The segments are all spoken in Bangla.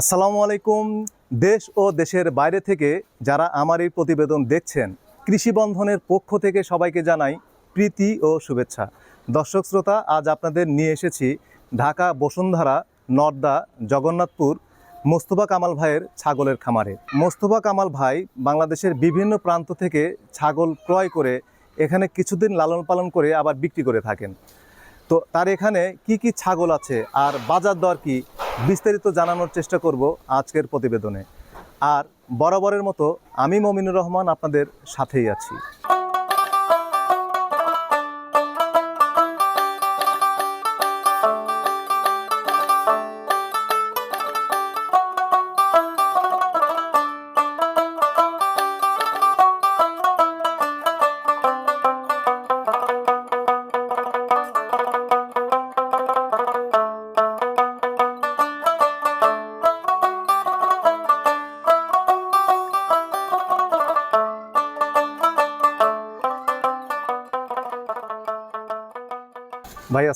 আসসালামু আলাইকুম। দেশ ও দেশের বাইরে থেকে যারা আমার এই প্রতিবেদন দেখছেন, কৃষি বন্ধনের পক্ষ থেকে সবাইকে জানাই প্রীতি ও শুভেচ্ছা। দর্শক শ্রোতা, আজ আপনাদের নিয়ে এসেছি ঢাকা বসুন্ধরা নর্দা জগন্নাথপুর মোস্তফা কামাল ভাইয়ের ছাগলের খামারে। মোস্তফা কামাল ভাই বাংলাদেশের বিভিন্ন প্রান্ত থেকে ছাগল ক্রয় করে এখানে কিছুদিন লালন পালন করে আবার বিক্রি করে থাকেন। তো তার এখানে কি কি ছাগল আছে আর বাজার দর কি বিস্তারিত জানানোর চেষ্টা করব আজকের প্রতিবেদনে। আর বরাবরের মতো আমি মমিনুর রহমান আপনাদের সাথেই আছি।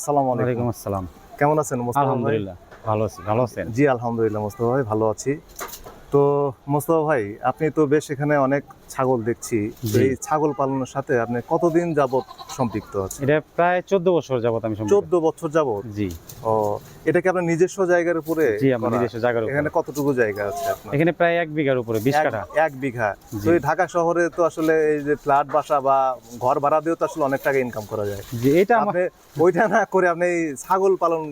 আসসালামু আলাইকুম। আসসালাম। কেমন আছেন মোস্তফা আলহামদুলিল্লাহ ভালো আছি ভালো আছেন? জি আলহামদুলিল্লাহ মোস্তফা ভাই ভালো আছি। তো মোস্তফা ভাই আপনি তো বেশ এখানে অনেক ছাগল দেখছি। এই ছাগল পালনের সাথে আপনি কতদিন যাবত সম্পৃক্ত আছেন এটা প্রায় চোদ্দ বছর যাবত আমি চোদ্দ বছর যাবত জি। ও এটা কি আপনার নিজস্ব জায়গার উপরে জি আমার নিজস্ব জায়গার উপরে। এখানে কতটুকু জায়গা আছে আপনার? এখানে প্রায় এক বিঘার উপরে বিশ কাঠা। এক বিঘা। তো এই ঢাকা শহরে তো আসলে এই যে ফ্ল্যাট বাসা বা ঘর ভাড়া দিয়েও তো আসলে অনেক টাকা ইনকাম করা যায়। জি এটা আপনি ওইটা না করে আপনি এই ছাগল পালন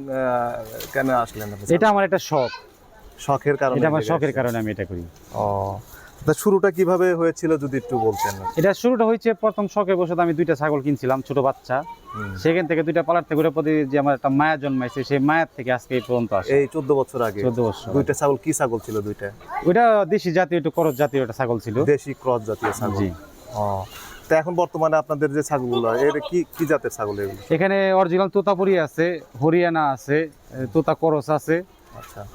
কেন আসলেন এটা আমার একটা শখ। শখের কারণে এটা আমার শখের কারণে আমি এটা করি। ও তা শুরুটা কীভাবে হয়েছিল যদি একটু বলতেন? এটা শুরুটা হয়েছে প্রথম শখের বসে আমি দুইটা ছাগল কিনছিলাম ছোট বাচ্চা। সেখান থেকে দুইটা পালার থেকে প্রতি যে আমার একটা মায়া জন্মাইছে সেই মায়ের থেকে আজকে এই পর্যন্ত আসে। এই চোদ্দ বছর আগে? চোদ্দ বছর। দুইটা ছাগল কি ছাগল ছিল দুইটা? ওইটা দেশি জাতীয় একটু করজ জাতীয় একটা ছাগল ছিল। দেশি ক্রস জাতীয় ছাগল। ও। তা এখন বর্তমানে আপনাদের যে ছাগলগুলো এর কি কি জাতের ছাগল এগুলো? এখানে অরিজিনাল তোতাপুরি আছে হরিয়ানা আছে তোতা করস আছে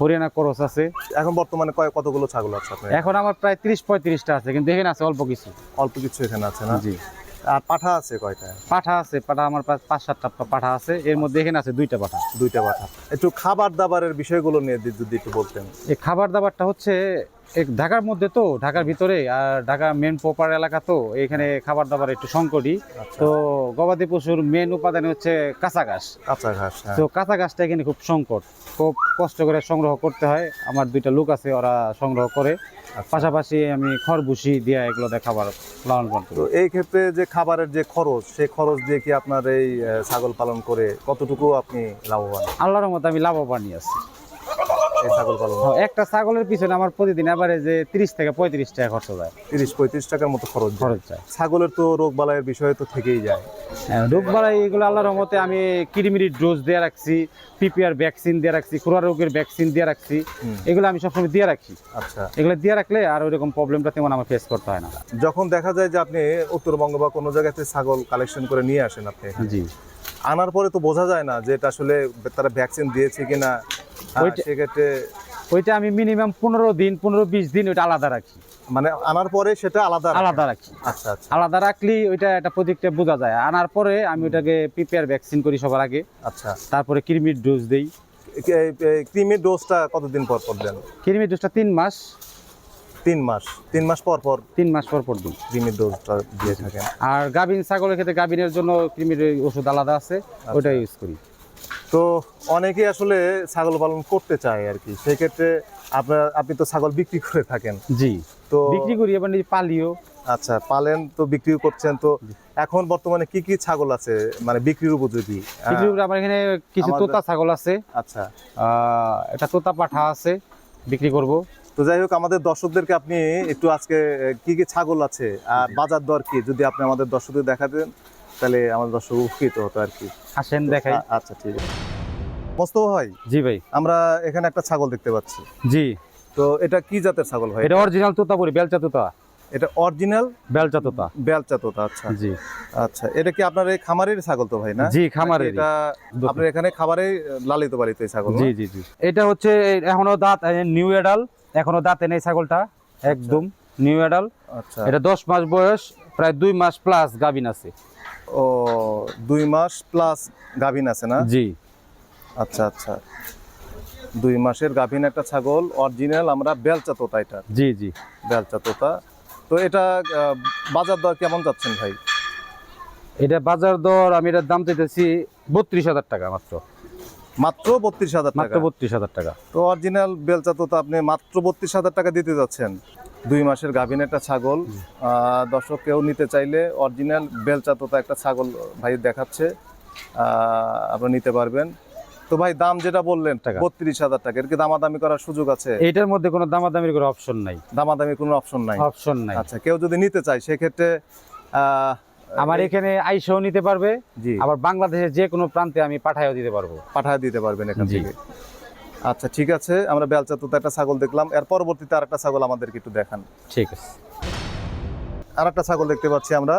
হরিয়ানা করস আছে। এখন বর্তমানে কয় কতগুলো ছাগল আছে এখন আমার প্রায় তিরিশ পঁয়ত্রিশটা আছে কিন্তু এখানে আছে অল্প কিছু। অল্প কিছু এখানে আছে না? জি। আর পাঠা আছে কয়টা? পাঠা আছে পাঠা আমার প্রায় পাঁচ সাতটা পাঠা আছে। এর মধ্যে এখানে আছে দুইটা পাঠা। দুইটা পাঠা। একটু খাবার দাবারের বিষয়গুলো নিয়ে যদি- একটু বলতেন। এই খাবার দাবারটা হচ্ছে ঢাকার মধ্যে তো ঢাকার ভিতরে আর ঢাকা মেন প্রপার এলাকা তো এখানে খাবার দাবার একটু সংকটই। আচ্ছা। তো গবাদি পশুর মেন উপাদান হচ্ছে কাঁচা ঘাস। কাঁচা ঘাস হ্যাঁ। তো কাঁচা ঘাসটা এখানে খুব সংকট। খুব কষ্ট করে সংগ্রহ করতে হয়। আমার দুইটা লোক আছে ওরা সংগ্রহ করে। পাশাপাশি আমি খড়ভুসি দিয়ে এগুলো দিয়ে খাবার লালন পালন করি তো এই ক্ষেত্রে যে খাবারের যে খরচ সেই খরচ দিয়ে কি আপনার এই ছাগল পালন করে কতটুকু আপনি লাভবান? আল্লাহর মতো আমি লাভবানই আছি। এই ছাগল পালন হ্যাঁ, একটা ছাগলের পিছনে আমার প্রতিদিন এবারে যে তিরিশ থেকে পঁয়ত্রিশ টাকা খরচ যায় তিরিশ পঁয়ত্রিশ টাকার মতো খরচ খরচ যায়। ছাগলের তো রোগ বালাইয়ের বিষয় তো থেকেই যায়। রোগ বালাই এগুলো আল্লাহর রহমতে আমি কিরিমিরি ডোজ দিয়ে রাখছি পিপিআর ভ্যাকসিন দিয়ে রাখছি খুরা রোগের ভ্যাকসিন দিয়ে রাখছি এগুলো আমি সবসময় দিয়ে রাখি। আচ্ছা। এগুলো দিয়ে রাখলে আর ওইরকম প্রবলেমটা তেমন আমার ফেস করতে হয় না। যখন দেখা যায় যে আপনি উত্তরবঙ্গ বা কোনো জায়গাতে ছাগল কালেকশন করে নিয়ে আসেন আপনি জি। আনার পরে তো বোঝা যায় না যে এটা আসলে তারা ভ্যাকসিন দিয়েছে কিনা। ওইটা- সেক্ষেত্রে ওইটা আমি মিনিমাম পনেরো দিন পনেরো বিশ দিন ওইটা আলাদা রাখি। মানে আনার পরে সেটা আলাদা আলাদা রাখি। আচ্ছা আচ্ছা। আলাদা রাখলেই ওইটা একটা প্রজেক্টে বোঝা যায়। আনার পরে আমি ওইটাকে প্রিপেয়ার ভ্যাকসিন করি সবার আগে। আচ্ছা। তারপরে কৃমির ডোজ দেই। ক্রিমির ডোজটা কতদিন পর পর দেন? কৃমির ডোজটা তিন মাস। তিন মাস তিন মাস পর পর তিন মাস পর পর দিই ক্রিমির ডোজটা দিয়ে থাকেন। আর গাভিন ছাগলের ক্ষেত্রে গাভিনের জন্য ওই ওষুধ আলাদা আছে ওইটা ইউজ করি। তো অনেকেই আসলে ছাগল পালন করতে চায় আর কি সেক্ষেত্রে আপনার আপনি তো ছাগল বিক্রি করে থাকেন। জি। তো বিক্রি করি এবার নিজে পালিও। আচ্ছা পালেন তো বিক্রিও করছেন তো এখন বর্তমানে কি কি ছাগল আছে মানে বিক্রির উপযোগী? আহ, বিক্রি আমার এখানে কিছু তোতা ছাগল আছে। আচ্ছা। আহ, একটা তোতা পাঠা আছে বিক্রি করব। তো যাই হোক আমাদের দর্শকদেরকে আপনি একটু আজকে কি কি ছাগল আছে আর বাজার দর কি? যদি আপনি আমাদের দর্শকদের দেখাতেন তাহলে আমাদের দর্শক উপকৃত হতো আর কি। আসেন দেখাই। আচ্ছা ঠিক আছে। মোস্তফা ভাই জি ভাই। আমরা এখানে একটা ছাগল দেখতে পাচ্ছি। জি। তো এটা কি জাতের ছাগল ভাই? এটা অরিজিনাল তোতাপুরি বেলচা তোতা। এটা অরিজিনাল বেলচা তোতা। বেলচা তোতা আচ্ছা। জি। আচ্ছা এটা কি আপনার এই খামারের ছাগল তো ভাই না? জি, খামারেরই। নাকি এটা আপনার এখানে খাবারে লালিত পালিত এই ছাগল জি জি জি। এটা হচ্ছে এখনও দাঁত নিউ এডাল এখনও দাঁতে নেই ছাগলটা একদম নিউ এডাল আচ্ছা। এটা দশ মাস বয়স প্রায় দুই মাস প্লাস গাভিন আছে। ও দুই মাস প্লাস গাভিন আছে না? জি। আচ্ছা আচ্ছা। দুই মাসের গাভিন একটা ছাগল অরিজিনাল আমরা বেলচা তোতা এটা। জি জি। বেলচা তোতা। তো এটা বাজার দর কেমন যাচ্ছেন ভাই? এটা বাজার দর আমি এটার দাম চাইতেছি বত্রিশ হাজার টাকা মাত্র। মাত্র বত্রিশ হাজার মাত্র টাকা। বত্রিশ হাজার টাকা। তো অরিজিনাল বেলচা তোতা আপনি মাত্র বত্রিশ হাজার টাকা দিতে যাচ্ছেন। দুই মাসের গাভীন একটা ছাগল। দর্শক কেউ নিতে চাইলে অরিজিনাল বেলচা তোতা একটা ছাগল ভাই দেখাচ্ছে। আহ, আপনারা নিতে পারবেন। তো ভাই দাম যেটা বললেন টাকা। বত্রিশ হাজার টাকা। এর কি দামাদামি করার সুযোগ আছে? এটার মধ্যে কোনো দামাদামির কোনো অপশন নাই। দামাদামি কোনো অপশন নাই? অপশন নাই। আচ্ছা কেউ যদি নিতে চায় সেক্ষেত্রে আহ, আমার এখানে আইসাও নিতে পারবে জি। আবার বাংলাদেশের যে কোনো প্রান্তে আমি পাঠাইও দিতে পারব। পাঠায় দিতে পারবেন এখান। থেকে। আচ্ছা ঠিক আছে আমরা বেলচা তোতা একটা ছাগল দেখলাম। এর পরবর্তীতে আরেকটা ছাগল আমাদেরকে একটু দেখান। ঠিক আছে। আর একটা ছাগল দেখতে পাচ্ছি আমরা।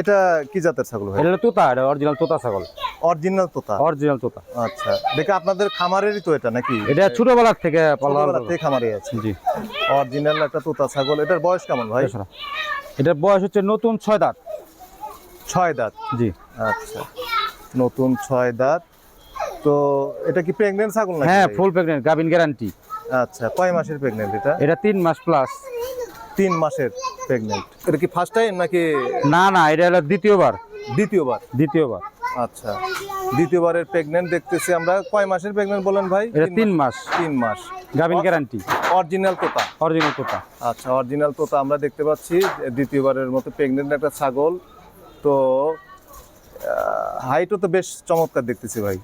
এটা কি জাতের ছাগল ভাই? এটা তোতা এটা অরিজিনাল তোতা ছাগল। অরিজিনাল তোতা? অরিজিনাল তোতা। আচ্ছা দেখে আপনাদের খামারেরই তো এটা নাকি? এটা ছোটবেলার থেকে পালা ছোটবেলা থেকে খামারে আছে। জি। অরিজিনাল একটা তোতা ছাগল। এটার বয়স কেমন ভাই? এটার বয়স হচ্ছে নতুন ছয় দাঁত। ছয় দাঁত। জি। আচ্ছা। নতুন ছয় দাঁত। তো এটা কি প্রেগনেন্ট ছাগল নাকি হ্যাঁ ফুল প্রেগনেন্ট গাভিন গ্যারান্টি আচ্ছা কয় মাসের প্রেগনেন্ট এটা? এটা তিন মাস প্লাস তিন মাসের প্রেগনেন্ট এটা কি ফার্স্ট টাইম নাকি না না এটা হলো দ্বিতীয়বার। দ্বিতীয়বার? দ্বিতীয়বার। আচ্ছা। দ্বিতীয়বারের প্রেগনেন্ট দেখতেছি আমরা। কয় মাসের প্রেগনেন্ট বলেন ভাই? এটা তিন মাস। তিন মাস। গাভিন গ্যারান্টি অরিজিনাল তোতা। অরিজিনাল তোতা। আচ্ছা অরিজিনাল তোতা আমরা দেখতে পাচ্ছি। দ্বিতীয়বারের মতো প্রেগনেন্ট একটা ছাগল। তো হাইটও তো বেশ চমৎকার দেখতেছি ভাই।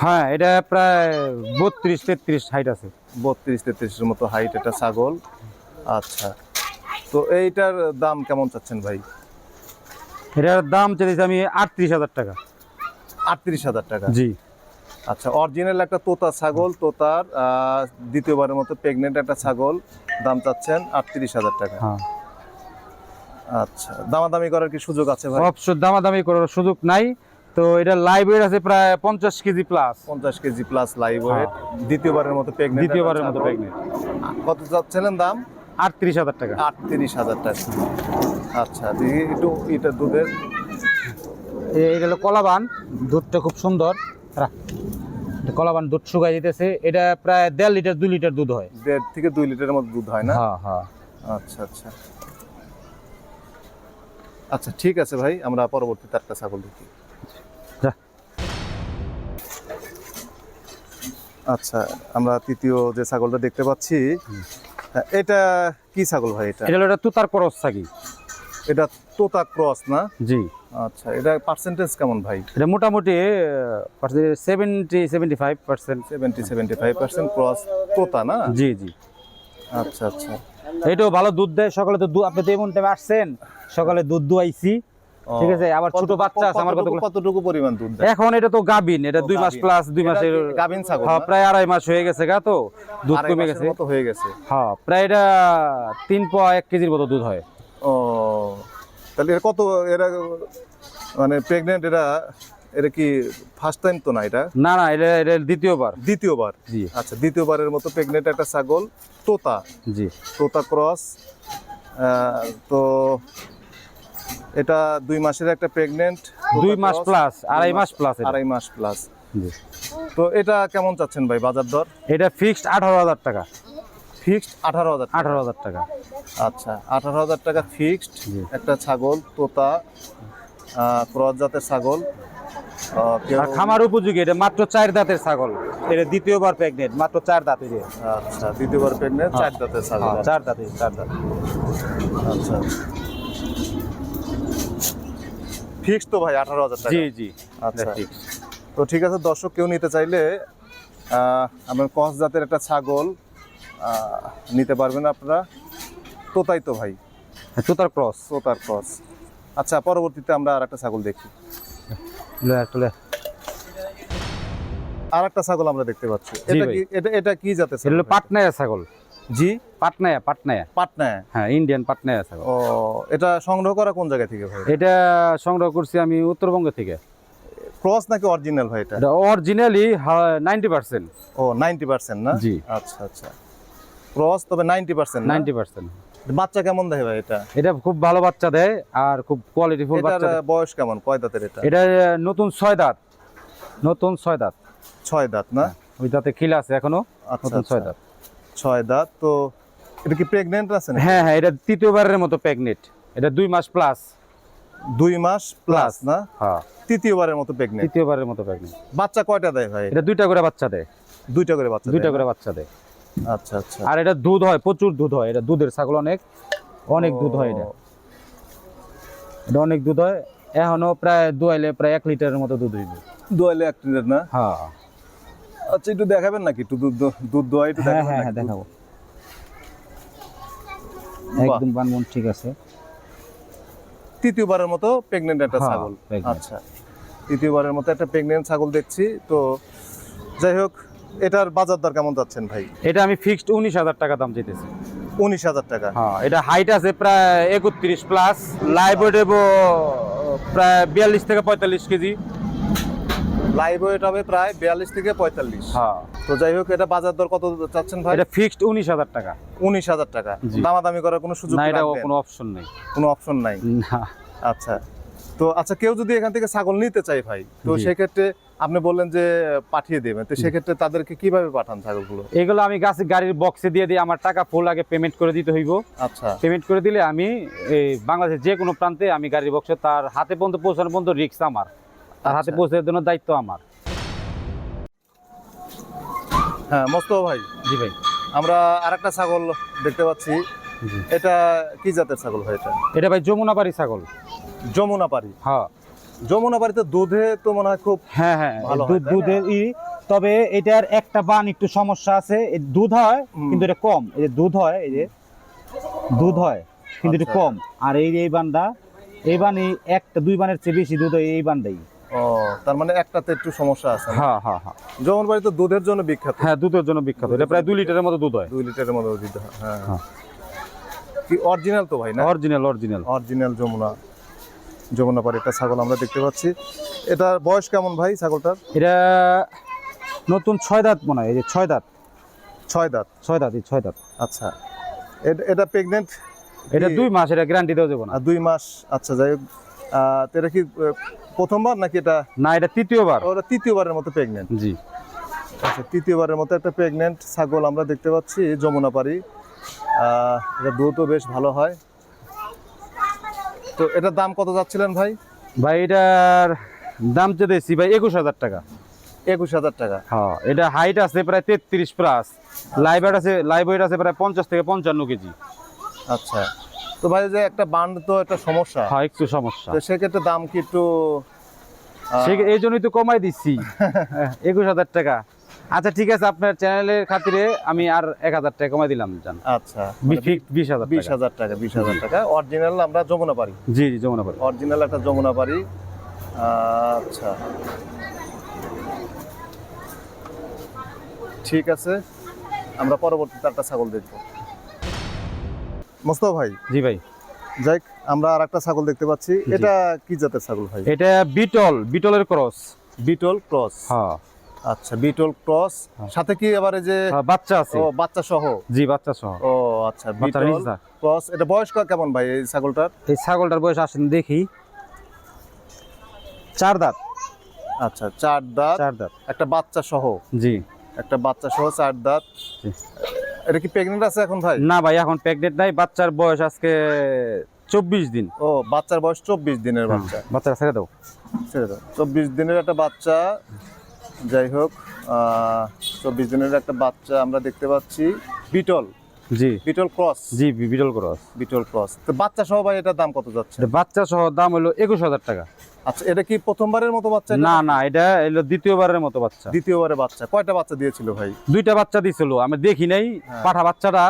হ্যাঁ এটা প্রায় বত্রিশ তেত্রিশ হাইট আছে। বত্রিশ তেত্রিশের মতো হাইট একটা ছাগল। আচ্ছা তো এইটার দাম কেমন চাচ্ছেন ভাই? এটার দাম চাইছি আমি আটত্রিশ হাজার টাকা। আটত্রিশ হাজার টাকা? জি। আচ্ছা অরিজিনাল একটা তোতা ছাগল তোতার দ্বিতীয়বারের মতো প্রেগনেন্ট একটা ছাগল দাম চাচ্ছেন আটত্রিশ হাজার টাকা। হ্যাঁ। আচ্ছা দামাদামি করার কি সুযোগ আছে ভাই? অবশ্য দামাদামি করার সুযোগ নাই। তো এটা লাইভ ওয়েট আছে প্রায় পঞ্চাশ কেজি প্লাস পঞ্চাশ কেজি প্লাস লাইভ ওয়েট দ্বিতীয়বারের মতো প্রেগনেন্ট দ্বিতীয়বারের মতো প্রেগনেন্ট কত চাচ্ছিলেন দাম? আটত্রিশ হাজার টাকা। আটত্রিশ হাজার টাকা। আচ্ছা একটু এটা দুধের। এটা হলো কলাবান। দুধটা খুব সুন্দর। কলাবান দুধ শুকাই দিতেছে এটা প্রায় দেড় লিটার দুই লিটার দুধ হয়। দেড় থেকে দুই লিটারের মতো দুধ হয় না? হ্যাঁ হ্যাঁ। আচ্ছা আচ্ছা। আচ্ছা ঠিক আছে ভাই আমরা পরবর্তী একটা ছাগল দেখি। আচ্ছা আমরা তৃতীয় যে ছাগলটা দেখতে পাচ্ছি এটা কি ছাগল ভাই এটা? এটা হলো এটা তুতার করস থাকি এটা তোতা ক্রস না? জি। আচ্ছা এটা পার্সেন্টেজ কেমন ভাই? এটা মোটামুটি seventy seventy five percent seventy seventy five percent cross তোতা না? জি জি। আচ্ছা আচ্ছা। এটাও ভালো দুধ দেয়। সকালে তো আপনি তো এমন টাইমে আসছেন সকালে দুধ দুয়াইছি। ঠিক আছে আবার ছোট বাচ্চা আছে আমার কতগুলো কতটুকু পরিমাণ দুধ এখন এটা তো গাবিন এটা দুই মাস প্লাস দুই মাসের কি গাভীন ছাগল হ্যাঁ প্রায় আড়াই মাস হয়ে গেছে গা তো দুধ কমে গেছে। মতো হয়ে গেছে। হ্যাঁ প্রায় এটা তিন পোয়া এক কেজির মতো দুধ হয়। ও তাহলে এর কত এরা মানে প্রেগনেন্ট এরা এটা কি ফার্স্ট টাইম তো না এটা? না না এটা এটা দ্বিতীয়বার। দ্বিতীয়বার? জি। আচ্ছা দ্বিতীয়বারের মতো প্রেগনেন্ট একটা ছাগল তোতা। জি। তোতা ক্রস তো এটা দুই মাসের একটা প্রেগনেন্ট দুই মাস প্লাস আড়াই মাস প্লাস আড়াই মাস প্লাস জি। তো এটা কেমন চাচ্ছেন ভাই বাজার দর? এটা ফিক্সড আঠারো হাজার টাকা। ফিক্সড আঠারো হাজার আঠারো হাজার টাকা। আচ্ছা আঠারো হাজার টাকা ফিক্সড একটা ছাগল তোতা ক্রস জাতের ছাগল। আর খামার উপযোগী এটা মাত্র চার দাঁতের ছাগল। এটা দ্বিতীয়বার প্রেগনেন্ট মাত্র চার দাঁতের। আচ্ছা দ্বিতীয়বার প্রেগনেন্ট চার দাঁতের ছাগল। হ্যাঁ, চার দাঁতের চার দাঁত। আচ্ছা। ফিক্সড তো ভাই আঠারো হাজার জি জি। আচ্ছা। ঠিক তো ঠিক আছে দর্শক কেউ নিতে চাইলে আপনার কস জাতের একটা ছাগল নিতে পারবেন আপনারা। তোতাই তো ভাই। তোতার ক্রস তোতার ক্রস আচ্ছা পরবর্তীতে আমরা আর একটা ছাগল দেখি। আর একটা ছাগল আমরা দেখতে পাচ্ছি। এটা কি এটা এটা কি জাতের ছাগল? পাটনায়া ছাগল। জি? পাটনায়া পাটনায়া। পাটনা হ্যাঁ ইন্ডিয়ান পাটনায়া ছাগল। ও এটা সংগ্রহ করা কোন জায়গা থেকে ভাই? এটা সংগ্রহ করছি আমি উত্তরবঙ্গ থেকে। ক্রস নাকি অরিজিনাল ভাই এটা? এটা অরিজিনালি নাইনটি পার্সেন্ট ও নাইনটি পার্সেন্ট না? জি। আচ্ছা আচ্ছা। ক্রস তবে নাইনটি পার্সেন্ট নাইনটি পার্সেন্ট বাচ্চা কেমন দেয় ভাই এটা? এটা খুব ভালো বাচ্চা দেয় আর খুব কোয়ালিটিফুল এটার বাচ্চা বয়স কেমন? কয় দাঁতের এটা? এটা নতুন ছয় দাঁত। নতুন ছয় দাঁত। ছয় দাঁত না? ওই দাঁতে খিলা আছে এখনও আচ্ছা নতুন ছয় আচ্ছা। দাঁত। ছয় দাঁত তো এটা কি প্রেগনেন্ট আছে না হ্যাঁ হ্যাঁ এটা তৃতীয়বারের মতো প্রেগনেন্ট এটা দুই মাস প্লাস দুই মাস প্লাস না? হ্যাঁ। তৃতীয়বারের মতো প্রেগনেন্ট তৃতীয়বারের মতো প্রেগনেন্ট বাচ্চা কয়টা দেয় ভাই? এটা দুইটা করে বাচ্চা দেয়। দুইটা করে বাচ্চা দুইটা করে বাচ্চা দেয়? আচ্ছা আচ্ছা। আর এটা দুধ হয় প্রচুর দুধ হয়। এটা দুধের ছাগল অনেক অনেক দুধ হয় এটা। এটা অনেক দুধ হয়। এখনও প্রায় দুয়াইলে প্রায় এক লিটারের মতো দুধ হইবে। দোয়ালে এক লিটার না? হ্যাঁ। আচ্ছা একটু দেখাবেন নাকি? একটু দুধ দুধ দোয়া একটু হ্যাঁ দেখাবেন হ্যাঁ হ্যাঁ দেখাবো। একদম বানবন ঠিক আছে। তৃতীয়বারের মতো প্রেগনেন্ট একটা হ্যাঁ, ছাগল। আচ্ছা তৃতীয়বারের মতো একটা প্রেগনেন্ট ছাগল দেখছি। তো যাই হোক এটার বাজার দর কেমন যাচ্ছেন ভাই? এটা আমি ফিক্সড উনিশ হাজার টাকা দাম চাইতেছি। উনিশ হাজার টাকা। হ্যাঁ এটা হাইট আছে প্রায় একত্রিশ প্লাস লাইভ ওয়েট প্রায় বিয়াল্লিশ থেকে পঁয়তাল্লিশ কেজি। লাইভ ওয়েট হবে প্রায় বিয়াল্লিশ থেকে পঁয়তাল্লিশ। হ্যাঁ। তো যাই হোক এটা বাজার দর কত চাচ্ছেন ভাই? এটা ফিক্সড উনিশ হাজার টাকা। উনিশ হাজার টাকা। দামাদামি করার কোনো সুযোগ না এটা কোনো অপশন নেই। কোনো অপশন নাই? না। আচ্ছা। তো আচ্ছা কেউ যদি এখান থেকে ছাগল নিতে চায় ভাই তো সেক্ষেত্রে আপনি বললেন যে পাঠিয়ে দেবেন তো সেক্ষেত্রে তাদেরকে কীভাবে পাঠান ছাগলগুলো? এগুলো আমি গাছে গাড়ির বক্সে দিয়ে দিই আমার টাকা ফুল আগে পেমেন্ট করে দিতে হইব। আচ্ছা। পেমেন্ট করে দিলে আমি এই বাংলাদেশের যে কোনো প্রান্তে আমি গাড়ির বক্সে তার হাতে পর্যন্ত পৌঁছানো পর্যন্ত রিক্স আমার। তার হাতে আচ্ছা। পৌঁছানোর জন্য দায়িত্ব আমার। হ্যাঁ মোস্তফা ভাই। জি ভাই। আমরা আরেকটা ছাগল দেখতে পাচ্ছি। এটা কি জাতের ছাগল ভাই এটা? এটা ভাই যমুনাপাড়ি ছাগল। যমুনাপাড়ি হ্যাঁ। যমুনাপাড়িতে দুধে তো মনে হয় খুব হ্যাঁ হ্যাঁ? দুধের ই। তবে এটার একটা বান একটু সমস্যা আছে। দুধ হয় কিন্তু এটা কম। এই যে দুধ হয় এই যে দুধ হয় কিন্তু এটা আচ্ছা। কম। আর এই এই বানটা এই বান এই একটা দুই বানের চেয়ে বেশি দুধ হয় এই বানটাই। ও তার মানে একটাতে একটু সমস্যা আছে? হ্যাঁ হ্যাঁ হ্যাঁ। যমুনাপাড়ি তো দুধের জন্য বিখ্যাত। হ্যাঁ দুধের জন্য বিখ্যাত। এটা প্রায় দুই লিটারের মতো দুধ হয়। দুই লিটারের মতো দুধ হয় হ্যাঁ। হ্যাঁ। কি অরিজিনাল তো ভাই না? Original original. Original Jamuna. Jamunapari একটা ছাগল আমরা দেখতে পাচ্ছি। এটার বয়স কেমন ভাই ছাগলটার? এটা নতুন ছয় দাঁত মনে হয় এই যে ছয় দাঁত। ছয় দাঁত? ছয় দাঁত ছয় দাঁত। আচ্ছা। এটা প্রেগনেন্ট এটা দুই মাস এটা গ্যারান্টি দেওয়া যাবে না। দুই মাস? আচ্ছা যাই হোক। এটা কি প্রথমবার নাকি এটা? না এটা তৃতীয়বার। ওরা তৃতীয়বারের মতো প্রেগনেন্ট জি। আচ্ছা তৃতীয়বারের মতো একটা প্রেগনেন্ট ছাগল আমরা দেখতে পাচ্ছি যমুনাপাড়ি। এটা দুধও বেশ ভালো হয়। তো এটার দাম কত যাচ্ছিলেন ভাই? ভাই এটার দাম চেয়েছি ভাই একুশ হাজার টাকা। একুশ হাজার টাকা। হ্যাঁ এটা হাইট আছে প্রায় তেত্রিশ প্লাস লাইভ আছে লাইভ ওয়েট আছে প্রায় পঞ্চাশ থেকে পঞ্চান্ন কেজি। আচ্ছা। তো ভাই যে একটা বান্ড তো একটা সমস্যা। হ্যাঁ একটু সমস্যা। তো সেক্ষেত্রে দাম কি একটু এই জন্যই তো কমাই দিচ্ছি। একুশ হাজার টাকা। আচ্ছা ঠিক আছে আপনার চ্যানেলের খাতিরে আমি আর এক হাজার টাকা কমাই দিলাম জান। আচ্ছা বিশ হাজার বিশ হাজার টাকা বিশ হাজার টাকা। অরিজিনাল আমরা যমুনা পারি জি জি যমুনা পাড়ি। অরিজিনাল একটা যমুনা পারি আচ্ছা। ঠিক আছে আমরা পরবর্তীতে একটা ছাগল দেখব। মোস্তফা ভাই। জি ভাই। যাই আমরা আর একটা ছাগল দেখতে পাচ্ছি। এটা কি জাতের ছাগল ভাই? এটা বিটল বিটলের ক্রস। বিটল ক্রস। হ্যাঁ। আচ্ছা বিটল ক্রস হ্যাঁ। সাথে কি এবারে যে হ্যাঁ, বাচ্চা আছে। ও বাচ্চা সহ? জি বাচ্চা সহ। ও আচ্ছা বিটল ক্রস এটা বয়স কেমন ভাই এই ছাগলটার? এই ছাগলটার বয়স আসেন দেখি। চার দাঁত। আচ্ছা চার দাঁত। চার দাঁত। একটা বাচ্চা সহ? জি। একটা বাচ্চা সহ চার দাঁত। এটা কি প্রেগনেন্ট আছে এখন ভাই? না ভাই এখন প্রেগনেন্ট নাই বাচ্চার বয়স আজকে চব্বিশ দিন। ও বাচ্চার বয়স চব্বিশ দিনের বাচ্চা। বাচ্চাটা ছেড়ে দাও। ছেড়ে দাও। চব্বিশ দিনের একটা বাচ্চা। যাই হোক চব্বিশ দিনের একটা বাচ্চা আমরা দেখতে পাচ্ছি বিটল। জি। বিটল ক্রস। জি বিটল ক্রস। বিটল ক্রস। তো বাচ্চা সহ ভাই এটার দাম কত যাচ্ছে? বাচ্চা সহ দাম হলো একুশ হাজার টাকা। আচ্ছা এটা কি প্রথমবারের মতো বাচ্চা না না এটা এলো দ্বিতীয়বারের মতো বাচ্চা। দ্বিতীয়বারে বাচ্চা। কয়টা বাচ্চা দিয়েছিল ভাই? দুইটা বাচ্চা দিছিল আমি দেখি নাই হ্যাঁ। পাঠা বাচ্চাটা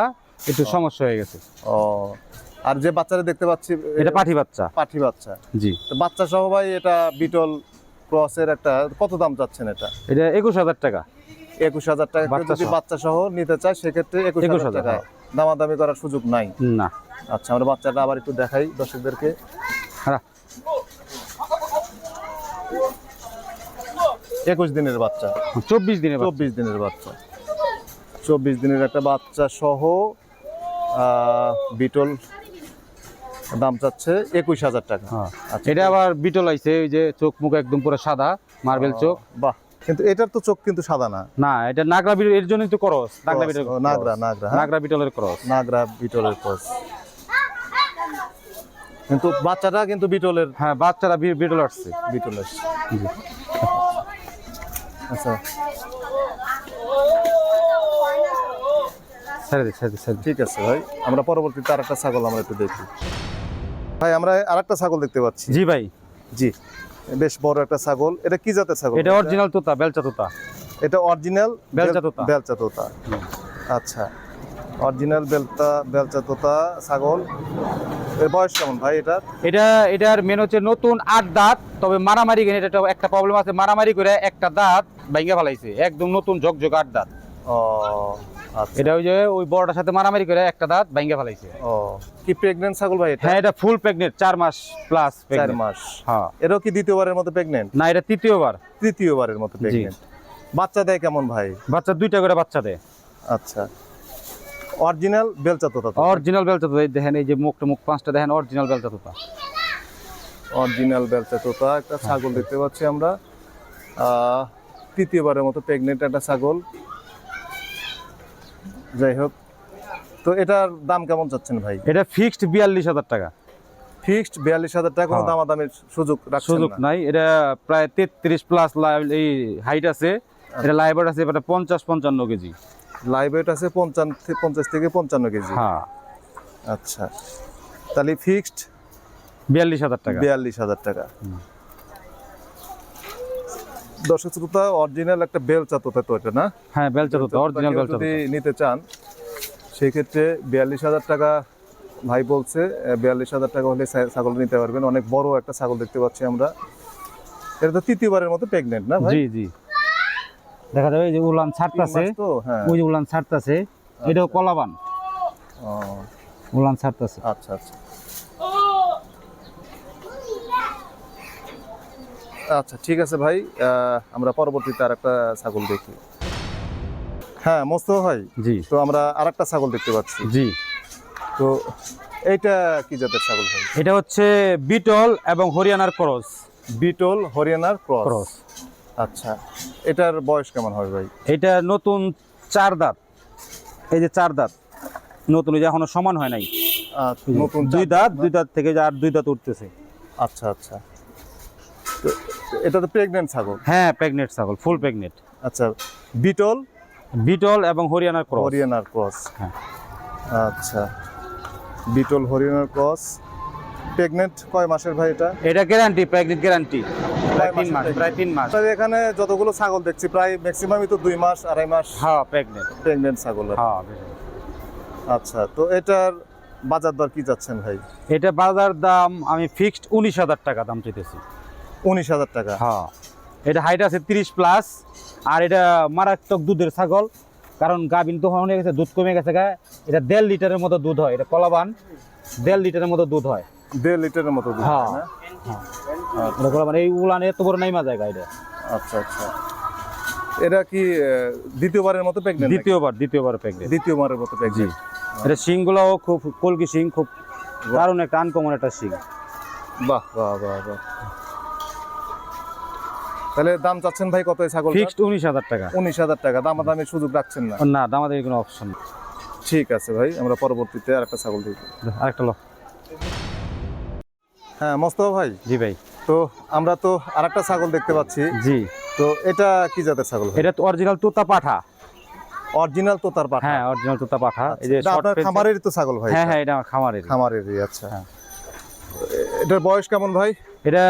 একটু সমস্যা হয়ে গেছে। ও আর যে বাচ্চাটা দেখতে পাচ্ছি এটা পাঠি বাচ্চা। পাঠি বাচ্চা। জি। তো বাচ্চা সহ ভাই এটা বিটল ক্রসের একটা কত দাম যাচ্ছেন এটা? এটা একুশ হাজার টাকা। একুশ হাজার টাকা যদি সহ। বাচ্চা সহ নিতে চায় সেক্ষেত্রে একুশ 21,000 হাজার টাকা। দামাদামি করার সুযোগ নাই। না। আচ্ছা আমরা বাচ্চাটা আবার একটু দেখাই দর্শকদেরকে। হ্যাঁ। একুশ দিনের বাচ্চা। চব্বিশ দিনের চব্বিশ দিনের বাচ্চা। চব্বিশ দিনের একটা বাচ্চা সহ বিটল দাম চাচ্ছে একুশ হাজার টাকা। হ্যাঁ। আচ্ছা এটা আবার বিটল আইছে ওই যে চোখ মুখ একদম পুরো সাদা মার্বেল চোখ। বাহ। কিন্তু এটার তো চোখ কিন্তু সাদা না। না এটা নাগরা বিটল এর জন্যই তো করস নাগরা বিটল নাগরা, নাগরা, হ্যাঁ? নাগরা বিটলের ক্রস। নাগরা বিটলের ক্রস। কিন্তু বাচ্চাটা কিন্তু বিটলের। হ্যাঁ বাচ্চারা বিটল আসছে। আচ্ছা। দে ছেড়ে দে। ঠিক আছে ভাই আমরা পরবর্তীতে আরেকটা ছাগল আমরা একটু দেখি। ভাই আমরা আরেকটা ছাগল দেখতে পাচ্ছি। জি ভাই। জি বেশ বড় একটা ছাগল। এটা কি জাতের ছাগল? এটা অরিজিনাল তোতা বেলচা তোতা। এটা অরিজিনাল বেলচা তোতা। বেলচা তোতা। আচ্ছা অরিজিনাল বেলতা বেলচা তোতা ছাগল। এর বয়স কেমন ভাই এটা এটা এটার মেন হচ্ছে নতুন আট দাঁত তবে মারামারি এটা একটা প্রবলেম আছে। মারামারি করে একটা দাঁত ভাঙ্গা ফেলাইছে। একদম নতুন ঝকঝক আট দাঁত। ও আচ্ছা। এটা ওই যে ওই বড়টার সাথে মারামারি করে একটা দাঁত ভাঙ্গা ফেলাইছে। ও। কি প্রেগনেন্ট ছাগল ভাই হ্যাঁ এটা ফুল প্রেগনেন্ট চার মাস প্লাস চার মাস। হ্যাঁ। এরও কি দ্বিতীয়বারের মতো প্রেগনেন্ট না এটা তৃতীয়বার। তৃতীয়বারের মতো প্রেগনেন্ট বাচ্চা দেয় কেমন ভাই? বাচ্চা দুইটা করে বাচ্চা দেয়। আচ্ছা। অরিজিনাল বেলচা তোতা অরিজিনাল বেলচা তোতা দেখেন এই যে মুখটা মুখ পাঁচটা দেখেন অরিজিনাল বেলচা তোতা অরিজিনাল বেলচা তোতা একটা ছাগল দেখতে পাচ্ছি আমরা। তৃতীয়বারের মতো প্রেগনেন্ট একটা ছাগল। যাই হোক। তো এটার দাম কেমন চাচ্ছেন ভাই? এটা ফিক্সড বিয়াল্লিশ হাজার টাকা। ফিক্সড বিয়াল্লিশ হাজার টাকা কোনো হ্যাঁ। দামাদামির সুযোগ সুযোগ নাই। এটা প্রায় তেত্রিশ প্লাস এই হাইট আছে। এটা লাইবার আছে এটা পঞ্চাশ পঞ্চান্ন কেজি। লাইভ আছে পঞ্চান্ন পঞ্চাশ থেকে পঞ্চান্ন কেজি। হ্যাঁ। আচ্ছা। তাহলে ফিক্সড বিয়াল্লিশ হাজার টাকা। বিয়াল্লিশ হাজার টাকা। দর্শক শ্রোতা অরিজিনাল একটা বেলচা তোতা তো এটা না? হ্যাঁ বেলচা তোতা অরিজিনাল বেলচা যদি নিতে চান সেক্ষেত্রে বিয়াল্লিশ হাজার টাকা ভাই বলছে বিয়াল্লিশ হাজার টাকা হলে ছাগল নিতে পারবেন। অনেক বড় একটা ছাগল দেখতে পাচ্ছি আমরা। এটা তো তৃতীয়বারের মতো প্রেগনেন্ট না ভাই? জি জি। দেখা যাবে এই যে উলান ছাড়তাছে হ্যাঁ। ওই যে উলান ছাড়তাছে এটাও কলাবান। ও, উলান ছাড়তাছে। আচ্ছা আচ্ছা। আচ্ছা ঠিক আছে ভাই আমরা পরবর্তীতে আর একটা ছাগল দেখি। হ্যাঁ মোস্তফা ভাই? জি। তো আমরা আর একটা ছাগল দেখতে পাচ্ছি। জি। তো এইটা কি জাতের ছাগল ভাই? এটা হচ্ছে বিটল এবং হরিয়ানার ক্রস। বিটল হরিয়ানার ক্রস। ক্রস। আচ্ছা এটার বয়স কেমন হবে ভাই? এটা নতুন চার দাঁত। এই যে চার দাঁত নতুন এই যে এখনও সমান হয় নাই। আচ্ছা, নতুন দুই দাঁত দুই দাঁত থেকে যে আর দুই দাঁত উঠতেছে। আচ্ছা আচ্ছা। তো এটা তো প্রেগনেন্ট ছাগল? হ্যাঁ প্রেগনেন্ট ছাগল ফুল প্রেগনেন্ট আচ্ছা বিটল? বিটল এবং হরিয়ানার ক্রস। হরিয়ানার ক্রস। হ্যাঁ। আচ্ছা বিটল হরিয়ানার ক্রস। প্রেগনেন্ট কয় মাসের ভাই এটা? এটা গ্যারান্টি প্রেগনেন্ট গ্যারান্টি প্রায় তিন মাস প্রায় তিন মাস। এখানে যতগুলো ছাগল দেখছি প্রায় ম্যাক্সিমামই তো দুই মাস আড়াই মাস হ্যাঁ প্রেগনেন্ট প্রেগনেন্ট ছাগল হ্যাঁ আচ্ছা তো এটার বাজার দর কি যাচ্ছেন ভাই? এটা বাজার দাম আমি ফিক্সড উনিশ হাজার টাকা দাম চাইতেছি। উনিশ হাজার টাকা। হ্যাঁ। এটা হাইট আছে তিরিশ প্লাস আর এটা মারাত্মক দুধের ছাগল কারণ গাভিন তো হয়ে গেছে দুধ কমে গেছে গা এটা দেড় লিটারের মতো দুধ হয় এটা কলাবান দেড় লিটারের মতো দুধ হয়। দেড় লিটারের মতো দুধ হ্যাঁ। এটা কলাবান এই উলান এত বড় নাইমা জায়গা এটা। আচ্ছা আচ্ছা। এটা কি দ্বিতীয়বারের মতো প্রেগনেন্ট দ্বিতীয়বার দ্বিতীয়বার প্রেগনেন্ট দ্বিতীয়বারের মতো প্রেগনেন্ট এটা শিংগুলোও খুব কলকি শিং খুব দারুণ একটা আনকমন একটা শিং। বাহ বাহ বাহ বাহ। তাহলে দাম চাচ্ছেন ভাই কত ছাগল ফিক্সড উনিশ হাজার টাকা। উনিশ হাজার টাকা। দামাদামি সুযোগ রাখছেন না? না দামাদের কোনো অপশন ঠিক আছে ভাই আমরা পরবর্তীতে আরেকটা ছাগল দেখব আরেকটা লো। হ্যাঁ মোস্তফা ভাই। জি ভাই। তো আমরা তো আরেকটা ছাগল দেখতে পাচ্ছি। জি। তো এটা কি জাতের ছাগল এটা তো অরিজিনাল তোতা পাঠা। অরিজিনাল তো তার পাঠা। হ্যাঁ অরিজিনাল তোতা পাঠা। এই যে আপনার খামারেরই তো ছাগল ভাই হ্যাঁ হ্যাঁ এটা আমার খামারের খামারেরই আচ্ছা। হ্যাঁ। এটার বয়স কেমন ভাই? এটা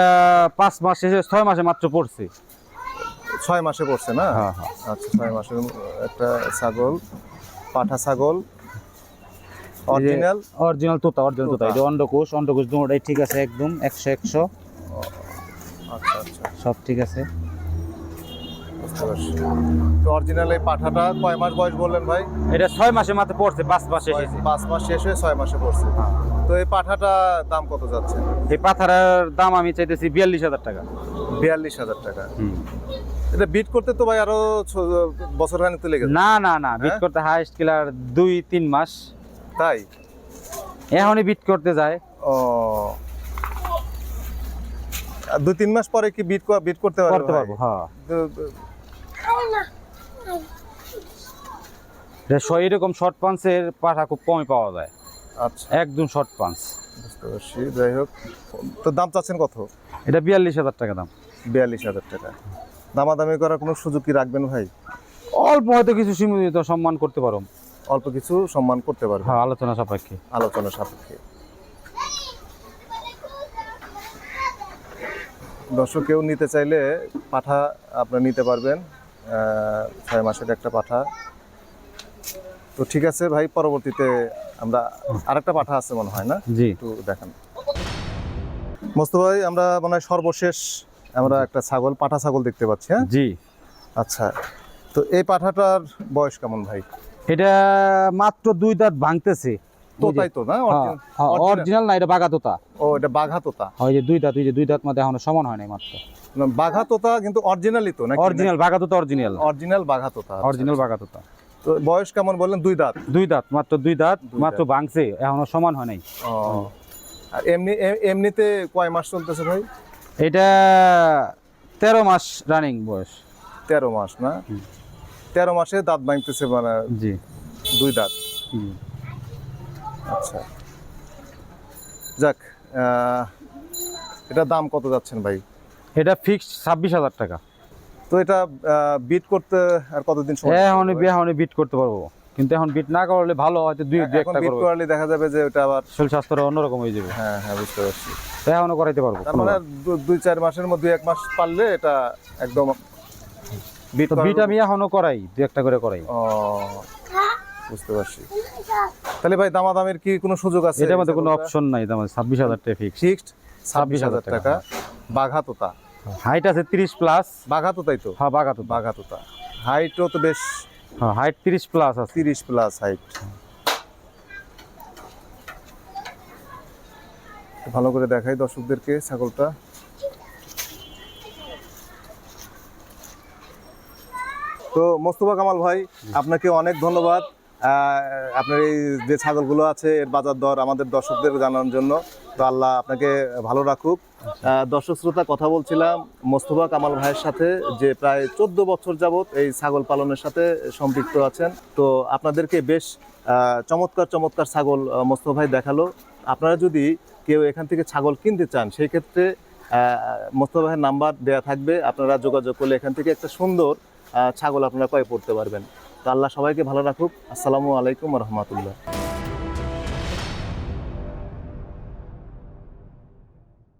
পাঁচ মাস শেষে ছয় মাসে মাত্র পড়ছে। ছয় মাসে পড়ছে না? হ্যাঁ হ্যাঁ। আচ্ছা ছয় মাসের একটা ছাগল পাঠা ছাগল অরিজিনাল অরিজিনাল তোতা অরিজিনাল তোতা। তোতা। এটা অন্ডকোষ অন্ডকোষ দুটোই ঠিক আছে একদম একশো একশো। আচ্ছা আচ্ছা। সব ঠিক আছে। বুঝতে পারছি তো অরিজিনাল এই পাঠাটা কয় মাস বয়স বললেন ভাই? এটা ছয় মাসে মাত্র পড়ছে পাঁচ মাসে ছয়- এসেছে পাঁচ মাস শেষ হয়ে ছয় মাসে পড়ছে। হ্যাঁ। তো এই পাঠাটা দাম কত যাচ্ছে? এই পাথারের দাম আমি চাইতেছি বিয়াল্লিশ হাজার টাকা। বিয়াল্লিশ হাজার টাকা। এটা বিট করতে তো ভাই আরও ছ- বছর খানিক তো লেগে না না না বিট হ্যাঁ? করতে হাইস্ট কিলার দুই তিন মাস। তাই? এখনই বিট করতে যায়। ও। আর দুই তিন মাস পরে কি বিট বিট করতে পারবে করতে পারব হ্যাঁ। এটা এরকম শর্ট পাঞ্চের পাঠা খুব কমই পাওয়া যায়। আচ্ছা। একদম শর্ট পাঞ্চ বুঝতে পারছি যাই হোক। তো দাম চাচ্ছেন কত? এটা বিয়াল্লিশ হাজার টাকা দাম। বিয়াল্লিশ হাজার টাকা। দামাদামি করার কোনো সুযোগ কি রাখবেন ভাই? অল্প হয়তো কিছু সীমিত সম্মান করতে পারো। অল্প কিছু সম্মান করতে পারবেন হ্যাঁ আলোচনা সাপেক্ষে। আলোচনা সাপেক্ষে। দর্শক কেউ নিতে চাইলে পাঠা আপনার নিতে পারবেন। ছয় মাসের একটা পাঠা। তো ঠিক আছে ভাই পরবর্তীতে আমরা আরেকটা পাঠা আছে মনে হয় না? জি। একটু দেখান। মোস্তফা ভাই আমরা মনে হয় সর্বশেষ আমরা একটা ছাগল পাঠা ছাগল দেখতে পাচ্ছি হ্যাঁ? জি। আচ্ছা তো এই পাঠাটার বয়স কেমন ভাই? এটা মাত্র দুই দাঁত ভাঙতেছে। তো তাই তো না? অরিজিনাল না এটা বাঘা তোতা। ও এটা বাঘা তোতা। ওই যে দুই দাঁত ওই যে দুই দাঁত মধ্যে এখনও সমান হয় নাই মাত্র। বাঘা তোতা কিন্তু অরিজিনালি তো নাকি? অরিজিনাল বাঘা তোতা অরিজিনাল অরিজিনাল বাঘা তোতা আচ্ছা। অরিজিনাল বাঘা তোতা। তো বয়স কেমন বললেন? দুই দাঁত। দুই দাঁত মাত্র দুই দাঁত মাত্র। ভাঙছে এখনও সমান হয় নাই। ও। আর এমনি এমনিতে কয় মাস চলতেছে ভাই? এটা তেরো মাস রানিং বয়স। তেরো মাস না? তেরো মাসে দাঁত ভাঙতেছে মানে জি। দুই দাঁত। আচ্ছা। যাক এটার দাম কত যাচ্ছেন ভাই? এটা ফিক্সড ছাব্বিশ হাজার টাকা। তো এটা বিট করতে আর কতদিন সময় পারে? এখন বিট করতে পারব। কিন্তু এখন বিট না করলে ভালো হয়তো দুই দুই একটা বিট করলে দেখা যাবে যে ওটা আবার শরীর স্বাস্থ্যটা অন্যরকম হয়ে যাবে। হ্যাঁ হ্যাঁ বুঝতে পারছি। এখনও করাইতে পারব তার মানে দুই চার মাসের মধ্যে এক মাস পারলে এটা একদম বিট বিট আমি এখনও করাই দুই একটা করে করাই। ও বুঝতে পারছি। তাহলে ভাই দামাদামের কি কোনো সুযোগ আছে? এটার মধ্যে কোনো অপশন নাই দাম ছাব্বিশ হাজার টাকা ফিক্স ফিক্সড ছাব্বিশ হাজার 26,000 টাকা। বাঘা তোতা হাইট আছে তিরিশ প্লাস বাঘা তোতাই তো? হ্যাঁ বাঘা তো বাঘা তোতা হাইটও তো বেশ হ্যাঁ হাইট তিরিশ প্লাস আছে। তিরিশ প্লাস হাইট ভালো করে দেখাই দর্শকদেরকে ছাগলটা। তো মোস্তফা কামাল ভাই আপনাকে অনেক ধন্যবাদ। আপনার এই যে ছাগলগুলো আছে, এর বাজার দর আমাদের দর্শকদের জানানোর জন্য। তো আল্লাহ আপনাকে ভালো রাখুক। দর্শক শ্রোতা, কথা বলছিলাম মোস্তফা কামাল ভাইয়ের সাথে, যে প্রায় চোদ্দ বছর যাবত এই ছাগল পালনের সাথে সম্পৃক্ত আছেন। তো আপনাদেরকে বেশ চমৎকার চমৎকার ছাগল মোস্তফা ভাই দেখাল। আপনারা যদি কেউ এখান থেকে ছাগল কিনতে চান, সেই ক্ষেত্রে মোস্তফা ভাইয়ের নাম্বার দেওয়া থাকবে। আপনারা যোগাযোগ করলে এখান থেকে একটা সুন্দর ছাগল আপনারা ক্রয় করতে পারবেন। তো আল্লাহ সবাইকে ভালো রাখুক। আসসালামু আলাইকুম রহমতুল্লাহ।